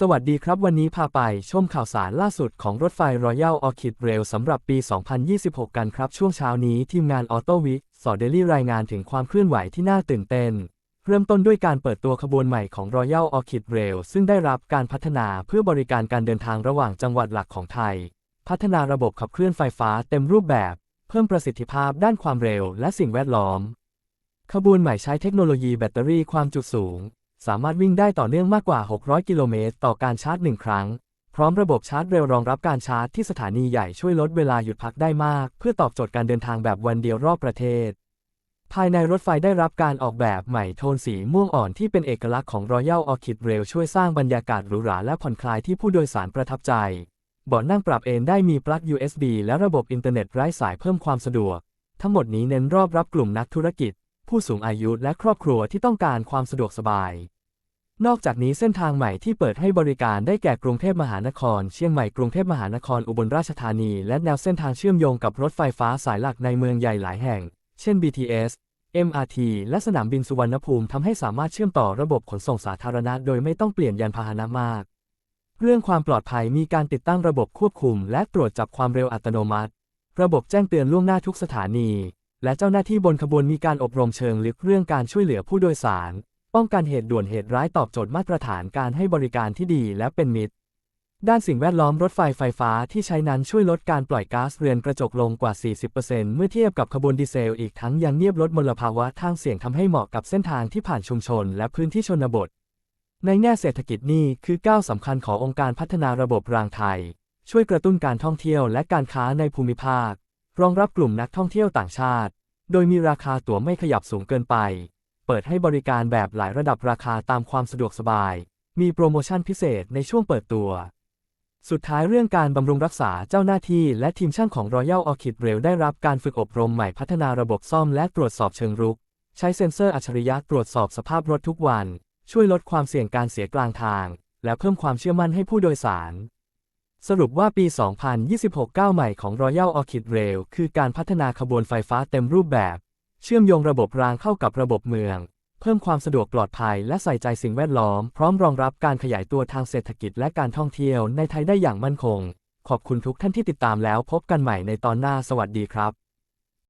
สวัสดีครับวันนี้พาไปชมข่าวสารล่าสุดของรถไฟ Royal Orchid Rail สำหรับปี 2026 กันครับ ช่วงเช้านี้ทีมงาน Auto Week สอเดลี่รายงานถึงความเคลื่อนไหวที่น่าตื่นเต้น เริ่มต้นด้วยการเปิดตัวขบวนใหม่ของ Royal Orchid Rail ซึ่งได้รับการพัฒนาเพื่อบริการการเดินทางระหว่างจังหวัดหลักของไทย พัฒนาระบบขับเคลื่อนไฟฟ้าเต็มรูปแบบ เพิ่มประสิทธิภาพด้านความเร็ว และสิ่งแวดล้อม ขบวนใหม่ใช้เทคโนโลยีแบตเตอรี่ความจุสูง สามารถวิ่งได้ต่อเนื่องมากกว่า 600 กิโลเมตรต่อการชาร์จหนึ่งครั้ง พร้อมระบบชาร์จเร็วรองรับการชาร์จที่สถานีใหญ่ช่วยลดเวลาหยุดพักได้มาก เพื่อตอบโจทย์การเดินทางแบบวันเดียวรอบประเทศ ภายในรถไฟได้รับการออกแบบใหม่โทนสีม่วงอ่อนที่เป็นเอกลักษณ์ของ Royal Orchid Rail ช่วยสร้างบรรยากาศหรูหราและผ่อนคลายที่ผู้โดยสารประทับใจเบาะนั่งปรับเอนได้มีปลั๊ก USB และระบบอินเทอร์เน็ตไร้สายเพิ่มความสะดวก ทั้งหมดนี้เน้นรอบรับกลุ่มนักธุรกิจ ผู้สูงอายุและครอบครัวที่ต้องการความสะดวกสบาย นอกจากนี้เส้นทางใหม่ที่เปิดให้บริการได้แก่กรุงเทพมหานคร เชียงใหม่กรุงเทพมหานครอุบลราชธานี และแนวเส้นทางเชื่อมโยงกับรถไฟฟ้าสายหลักในเมืองใหญ่หลายแห่ง เช่น BTS MRT และสนามบินสุวรรณภูมิทำให้สามารถเชื่อมต่อระบบขนส่งสาธารณะโดยไม่ต้องเปลี่ยนยานพาหนะมาก เรื่องความปลอดภัยมีการติดตั้งระบบควบคุม และตรวจจับความเร็วอัตโนมัติ ระบบแจ้งเตือนล่วงหน้าทุกสถานี และเจ้าหน้าที่บนขบวนมีการอบรมเชิงลึกเรื่องการช่วยเหลือผู้โดยสาร ป้องกันเหตุด่วนเหตุร้ายตอบโจทย์มาตรฐานการให้บริการที่ดีและเป็นมิตร ด้านสิ่งแวดล้อมรถไฟไฟฟ้าที่ใช้นั้นช่วยลดการปล่อยก๊าซเรือนกระจกลงกว่า 40%เมื่อเทียบกับขบวนดีเซลอีกทั้งยังเนียบลดมลภาวะทางเสียงทำให้เหมาะกับเส้นทางที่ผ่านชุมชนและพื้นที่ชนบท ในแง่เศรษฐกิจนี่คือก้าวสำคัญขององค์การพัฒนาระบบรางไทย ช่วยกระตุ้นการท่องเที่ยวและการค้าในภูมิภาค รองรับกลุ่มนักท่องเที่ยวต่างชาติ โดยมีราคาตั๋วไม่ขยับสูงเกินไป ปิดให้บริการแบบหลายระดับราคาตามความสะดวกสบาย มีโปรโมชั่นพิเศษในช่วงเปิดตัว สุดท้ายเรื่องการบำรุงรักษาเจ้าหน้าที่และทีมช่างของ Royal Orchid Rail ได้รับการฝึกอบรมใหม่พัฒนาระบบซ่อมและตรวจสอบเชิงรุก ใช้เซ็นเซอร์อัจฉริยะตรวจสอบสภาพรถทุกวัน ช่วยลดความเสี่ยงการเสียกลางทาง และเพิ่มความเชื่อมั่นให้ผู้โดยสารสรุปว่าปี 2026 ก้าวใหม่ของ Royal Orchid Rail คือการพัฒนาขบวนไฟฟ้าเต็มรูปแบบ เชื่อมโยงระบบรางเข้ากับระบบเมือง เพิ่มความสะดวกปลอดภัยและใส่ใจสิ่งแวดล้อม พร้อมรองรับการขยายตัวทางเศรษฐกิจและการท่องเที่ยวในไทยได้อย่างมั่นคง ขอบคุณทุกท่านที่ติดตามแล้วพบกันใหม่ในตอนหน้าสวัสดีครับ